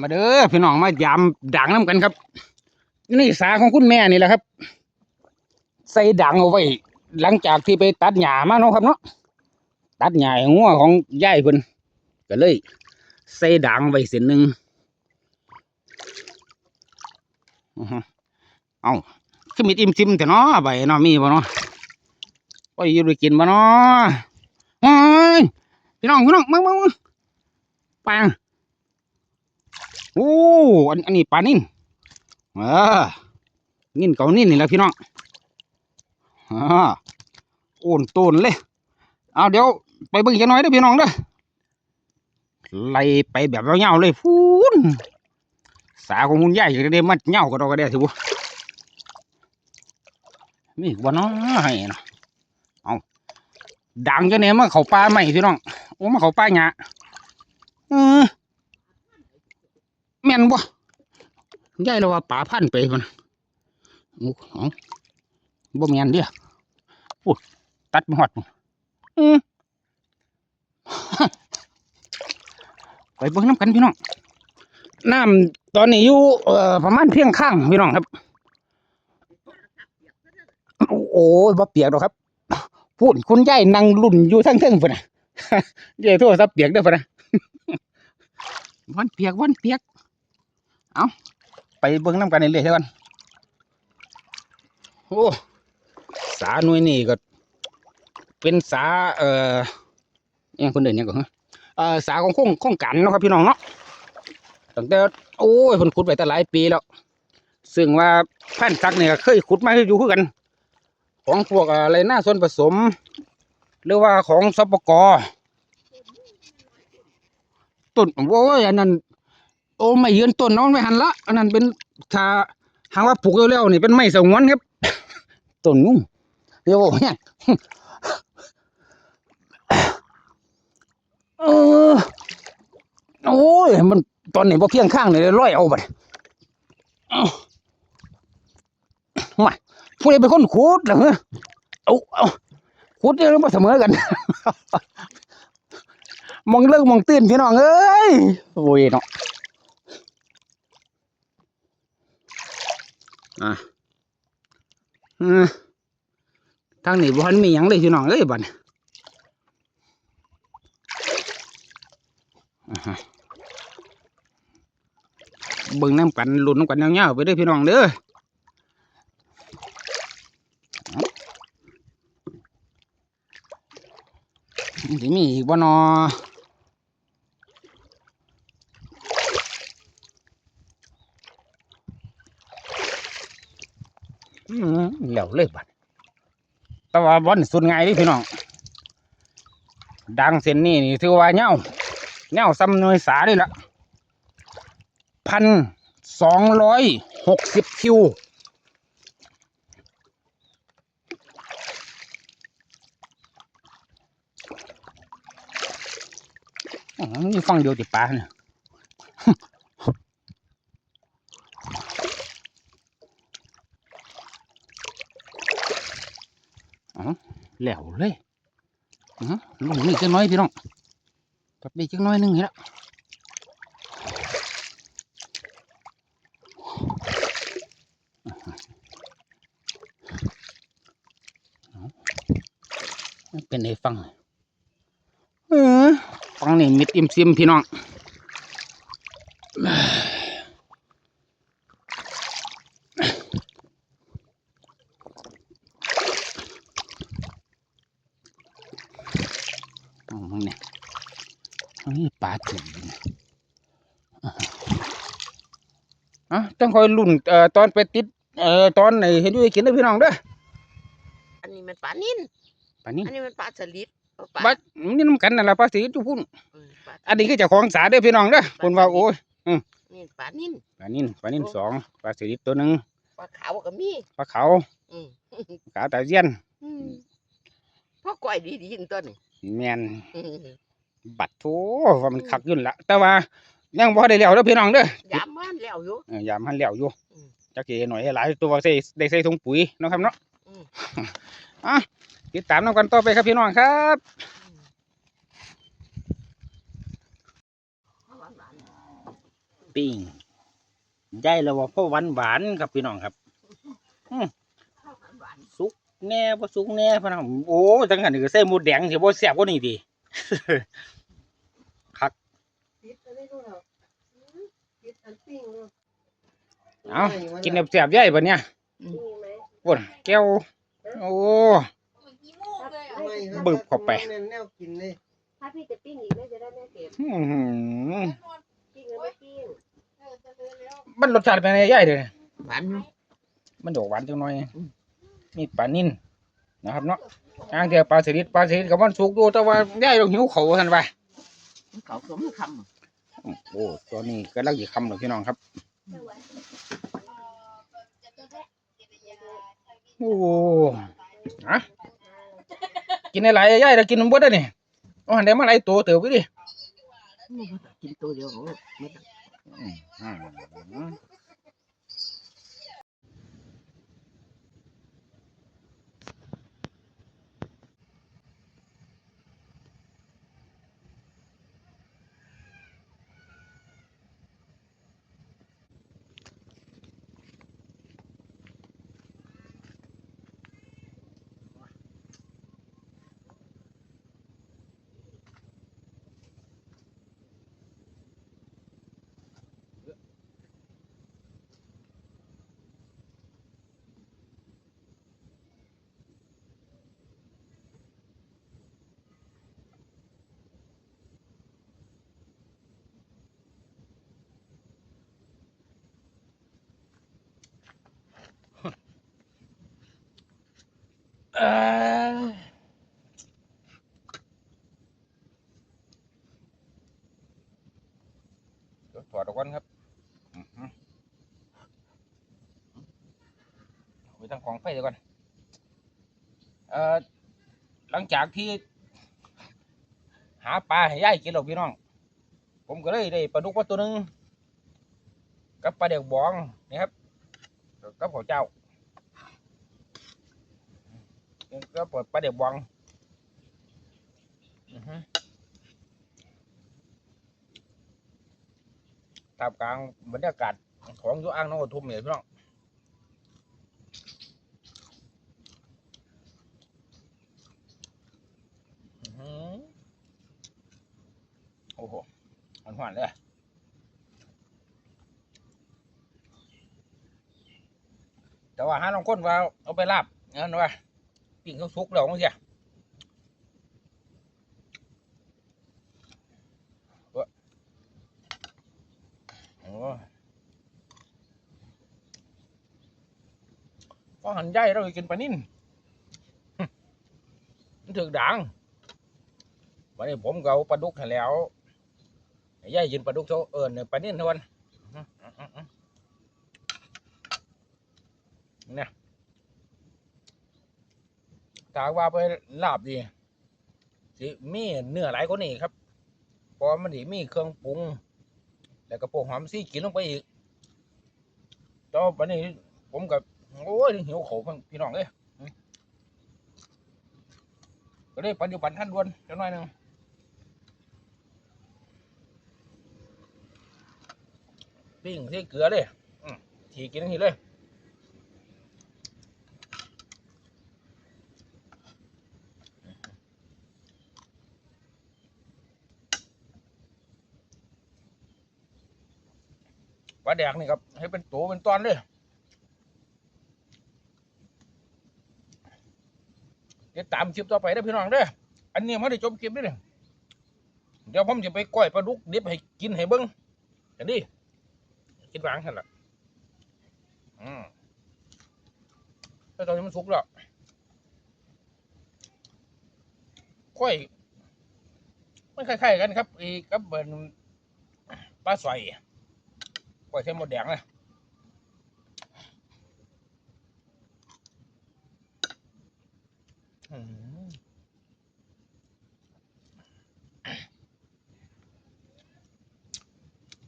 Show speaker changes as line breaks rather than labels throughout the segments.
มาเด้อพี่น้องมายามด่างน้ำกันครับ นี่สาของคุณแม่นี่แหละครับ ใส่ด่างเอาไว้ หลังจากที่ไปตัดหญ้ามาเนาะครับเนาะตัดหญ้าห้งัวของยายเพิ่นก็เลย ใส่ด่างไว้เส้นหนึ่งเอาคือมีอิ่มซิมแต่เนาะใบเนาะมีบ่เนาะไปอยู่ไปกินบ่เนาะเฮ้ยพี่น้องพี่น้องมึงมึงมึงปาง โอ้อันอันนี้ปลานิ่นเออนิ่นเก่านิ่นนี่แหละพี่น้องอ่าโอนโตนเลยเอาเดี๋ยวไปเบิ่งจักหน่อยเด้อพี่น้องเด้อไล่ไปแบบยาๆเลยฟูนสาของคุณยายจะได้มัดเหย้าก็ดอกก็ได้สิบุมีอีกบ่เนาะให้เนะเอาดังจะเนี่ยมาเขาป่าใหม่พี่น้องโอ้มาเขาป่าหยาเออ ม่นบ่ยายเราว่าป่าพันธุ์ไปมันโอ้เอาบ่แม่นเด้อพูดตัดมาหอดอืมไปเบิ่งน้ำกันพี่น้องน้ำตอนนี้อยู่ประมาณเพียงข้างพี่น้องครับ โอ้ยบ่เปียกดอกครับพูดคุณยายนั่งรุ่นอยู่ทั้งเทิงพุ่นน่ะยายโทรศัพท์เปียกเด้อพุ่นนะวันเปียกวันเปียก เอาไปเบิ่งน้ำกันเลยๆเท่ากันโอ้สาหน่วยนี่ก็ เป็นสาเอ่ออิหยังคนเดินเนี่ยงก่อนเอ่อสาของโคงโคงกันเนาะครับพี่น้องเนาะตั้งแต่โอ้ยเพิ่นขุดไปตั้งหลายปีแล้ว ซึ่งว่าพันซักเนี่ยเคยขุดมาให้อยู่คือกัน ของพวกอะไรหน้าส่วนผสม หรือว่าของสปกต้นโอ้ยอันนั้น โอ้ไม่ยืนต้นน้องไม่หันละอันนั้นเป็นถ้าหากว่าปลูกเร็วๆนี่เป็นไม้สงวนครับต้นนุ่งเดี๋ยวเนี่ยเออโอ้ยมันตอนนี้พอเพียงข้างเลยร้อยเอาไปมาผู้ใดเป็นคนขุดเหรอเอาเอาขุดเนี่ยเรามาเสมอกันมองเลิกมองตื่นพี่น้องเอ้ยโอ้ยเนาะ อะทางนี้บ่ทันมีหยังเลยพี่น้องเอ้ยบัดนี้อ่าฮะเบิ่งน้ำกันลุ้นน้ำกันยาวๆไปเด้อพี่น้องเด้อมันสิมีอีกบ่นอ เหลวเลยบัดแต่ว่าบอนสุดง่ายดิพี่น้อง ดังเส้นนี้นี่ถือว่าเงาแนวซ้ำหน่วยสาเลยละพันสองร้อยหกสิบคิวอ๋อมีฟังเดียวติดปลาเนี่ย อ๋อ แหล้วเลยอ๋อลงนี่จังน้อยพี่น้องกับได้จักหน้อยหนึงเห็นละเป็นไอ้ฟังเออฟังนี่มิดอิ่มซิมพี่น้องอ๋อมึงเนี่ย นี่ปลาจีน อะต้องคอยลุ่นเอ่อตอนไปติดเอ่อตอนไหนเห็นด้วยกินได้อพี่น้องเด้อ
อันนี้มันปลานิ่น
ปลานี้
อันนี้มันปลาสลิดเอาปลา
ปลานี่น้ำกันนั่นแหละปลาสีจุพุ่น
เออปลา
อันนี้ก็เจะของสาเด้อพี่น้องเด้อคนว่าโอ้ย
นี่ปลานิ่น
ปลานิ่นปลานิ่นสองปลาสีตัวหนึ่ง
ปลาขาวก็มี
ปลาเขาว
อืม
ขาวตาเจียน
อืมพ่อก้อยดีดีๆตัวนี้
แมน
อืม
บัดโถว่ามันคักอยุ่นละแต่ว่ายังบ่ได้แล้วเด้อพี่น้องเด้อยา
มมันแล้วอยู่
เออยามหันแล้วอยู่
อืม
จักสิหน่อยหลายตัวใส่ได้ใส่ถุงปุ๋ยเนาะครับเนาะ
อืม
อะติดตามน้องกันต่อไปครับพี่น้องครับ
หวาน
ปิ้งได้แล้วว่าพ่อหวานหวานๆครับพี่น้องครับ
ข้าวหวาน
สุกแน่บ่สุกแน่พะนะโอ้จังหันนี่ก็ใส่หมูแดงสิบ่แซ่บกว่านี้ดิ
ติดอะไรรู้แล้วอืมติดอันปิ้งเนาะ
เอากินแซ่บๆใหญ่บัดเนี้ย
มีไหม
โอ้ยแก้ว โอ้บึบเข้าไป
แนวกินเลย
ถ้าพี่จะปิ้งอีกแม่จะได้แม่เก็บ
อื้อหือ
ปิ้งหรือไม่ปิ้ง
มันรสชาติเป็นไงใหญ่เด้อ
ๆหวานอยู่
มันดอกหวานจังหน่อย มีปลานิ่น นะครับเนาะทางเดียวปลาสลิดปลาสลิดกับมันสุกอยู่แต่ว่าใหญ่ต้องหิวเขาวซั่นว่า
เขาสมค
โอ้ตัวนี้กำลังสิคำแล้วพี่น้องครับโอ้อะกินหลายๆย่ายแล้วกินมันบ่ได้นี่เอาหันได้มาหลายตัวเติบไว้ดิำ
กินตัวเดียวของไม่
ถอดออกก่อนครับไปตั้งของไฟเดี๋ยวก่อนเอ่อหลังจากที่ หาปลาให้ยายกินหรอกพี่น้อง ผมก็เลยได้ปลาดุกมาตัวหนึงกับปลาเด็กบองนี่ครับกับข้าวเจ้า ก็เปิดปลาเด็กบองอือฮึตามกลางบรรยากาศของยุอ่างน้องทุ่มเนี่ยพี่น้องโอ้โหมันหวานเลยแต่ว่าห้าลองคนว่าเอาไปลาบนั่นว่า ปิ้งเขาสุกแล้วมั้งเสียเว้อโอ้พอหันใหญ่เราไปกินปลานิ่นมันถึกดังวันนี้ผมก็เอาปลาดุกแล้วยายยินปลาดุกโซเอิญเนี่ยปลานิ่นทวนเนี่ย ถ้าว่าไปลาบดีสิมีเนื้อหลายกว่านี้ครับเพราะมันดีมีเครื่องปรุง แล้วก็พวกหอมซี่กินลงไปอีกต่อไปนี้ผมกับโอ้ยหิวโขพังพี่น้องเลยก็ได้ปัจจุบันท่านดวนจังหน่อยหนึ่งปิ้งใส่เกลือเลยทีกินทั้งทีเลย ปลาแดกนี่ครับ ให้เป็นตัวเป็นตอนเลยเดี๋ยวตามคลิปต่อไปได้พี่น้องเด้ออันนี้ไม่ได้จบคลิปเด้วยเดี๋ยวผมจะไปก้อยปลาดุกดิบให้กินให้เบิ้งกันดิคิดวางท่านละอืมแล้วตอนนี้มันสุกแล้วค่อยมันคล้ายๆกันครับอีกับเบิร์นปลาสอย ค่อยใช้หมดแดงเลย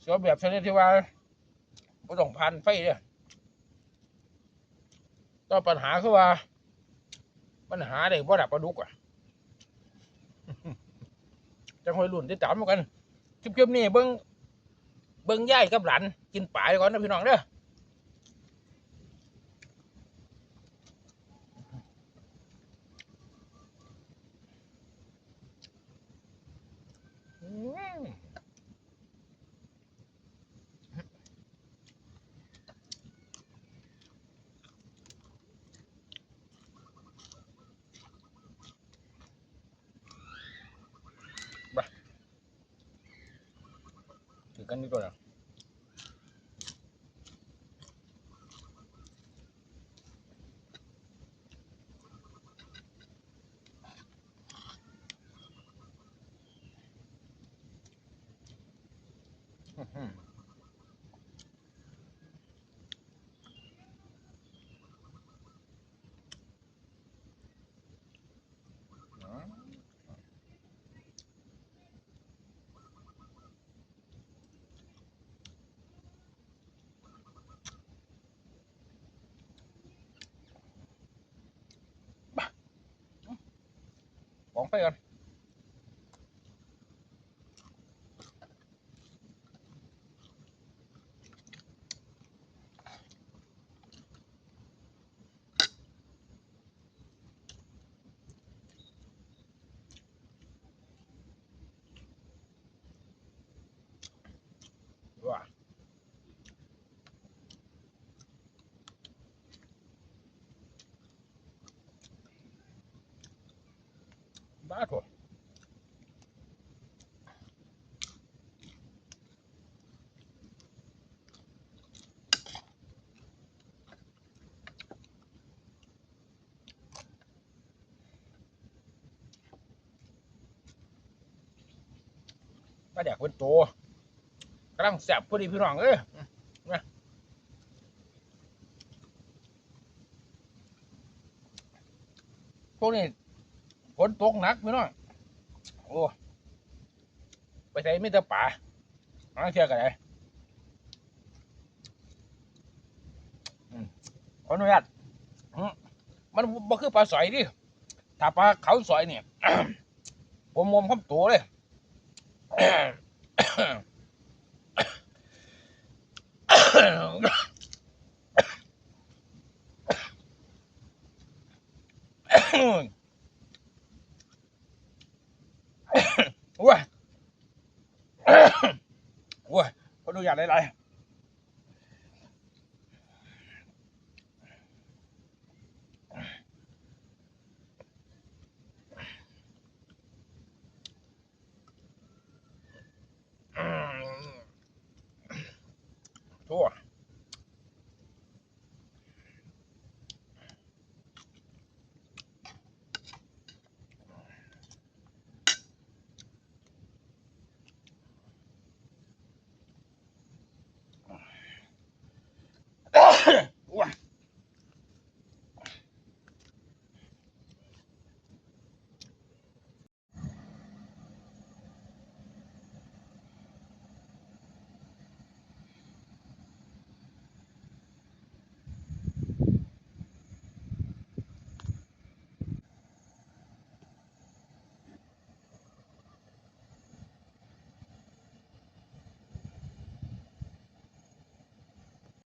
เสียวแบบชนิดที่ว่าบ่ต้องพันไฟเนี่ยต่อปัญหาคือว่า ปัญหาได้บ่ดับปลาดุกอะจังหอยรุ่นที่ตามกันคลิปๆนี้เบิ่ง เบิ้งย่ายกับหลานกินปลาก่อนนะพี่น้องเด้อม ถือกันนี่ตัวนะอื้อหืออ๋อ มองไปก่อนว่า บ้าถั่วป้าแดกเป็นโตกำลังแสบพอดีพี่น้องเอ้ยนะพวกนี้ ฝนตกหนักพี่น้องโอ้ไปใส่ไม่ต่ป่าหาเชื่อกันเลยขออนุญาตมันบ่คือปลาสอยดิถ้าปลาเขาสอยเนี่ยผมมอมคำตัวเลยว้าว้า ตัวอย่างหลายๆทั่ว